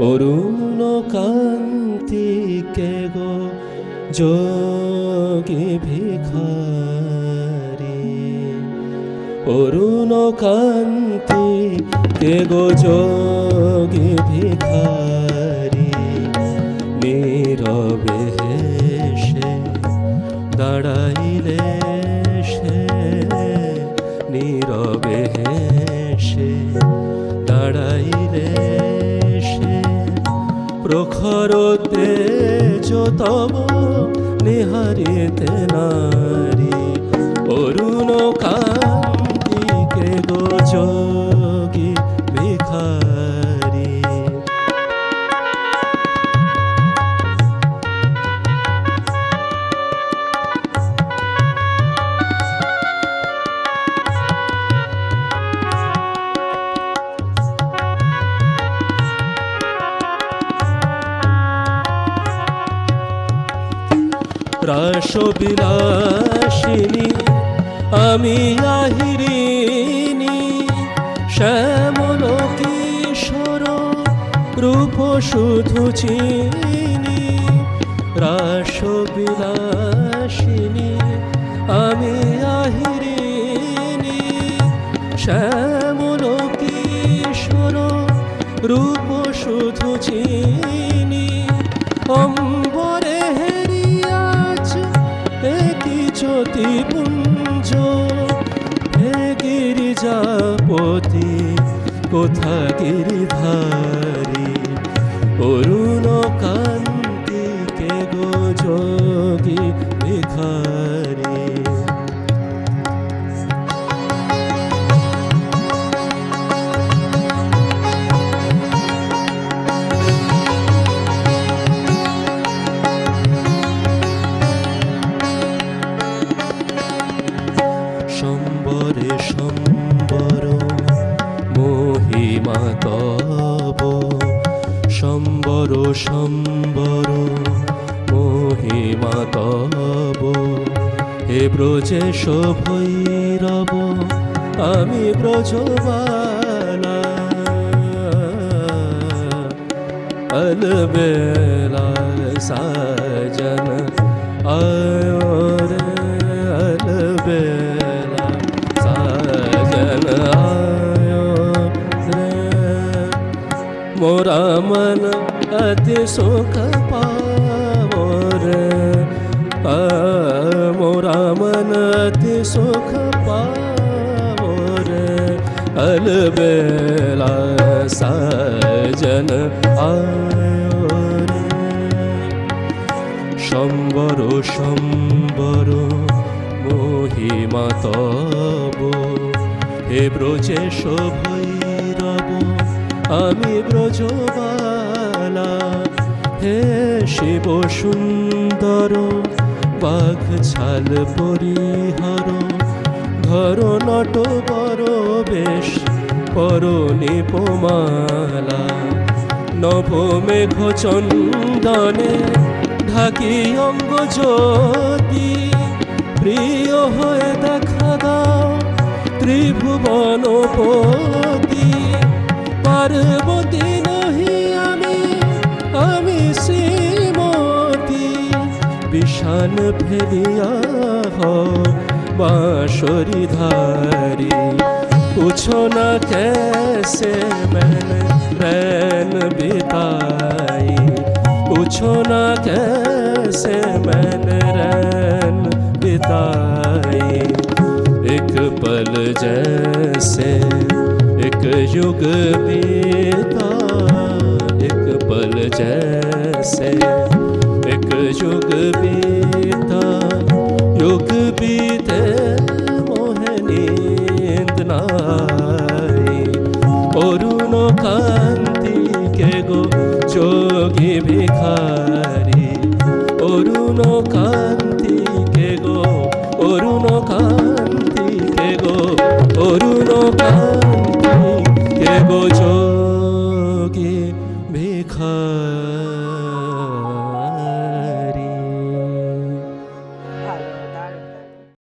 অরুণ কান্তি কে গো যোগী ভিখারি অরুণ কান্তি, কে গো যোগী ভিখারি? নীরবে সে দাঁড়াইলে সে, নীরবে সে দাঁড়াইলে সে। প্রখর তেজ তব নিহারিতে নারী রাসবিলাসিনী আমি আহিরিনী শ্যামল কিশোর রূপ শুধু চিনি, রাসবিলাসিনী, আমি আহিরিনী শ্যামল কিশোর রূপ শুধু চিনি অম্বরে একই জ্যোতি পুঞ্জ হে গিরিজাপতি কোথা গিরিধারি? অরুণ কান্তি কে গো যোগী ভিখারী তব সম্বর সম্বর মহিমা তব হে ব্রজে ভৈরব আমি ব্রজবালা अलबेला साजन आयो मोरा मन अति सुख पावो रे आ, मोरा मन अति सुख पावो रे अलबेला সাজন আয় রে সম্বর সম্বর মহিমা তব হে ব্রজেশ ভৈরব আমি ব্রজবালা। হে শিব সুন্দর, বাঘ ছাল পরিহর। ধর নট বড় বেশ পরণি পোমালা নভ মেঘ চন্দনে ঢাকি অঙ্গ জ্যোতি। প্রিয় হয়ে দেখা দাও, ত্রিভুবন পতি পার্বতী নহি আমি আমি শ্রীমতী বিষান ফেলিয়া হ বাঁশরি ধারি पूछो न कैसे मैंने रैन बिताई पूछो न कैसे मैंने रैन बिताई एक पल जैसे एक युग बीता, एक पल जैसे एक युग बीता। युग बीते मोहनी नारी अरुण कांति के गो जोगी भिखारी। अरुण कांति के गो अरुण कांति के गो अरुण कांति go joe.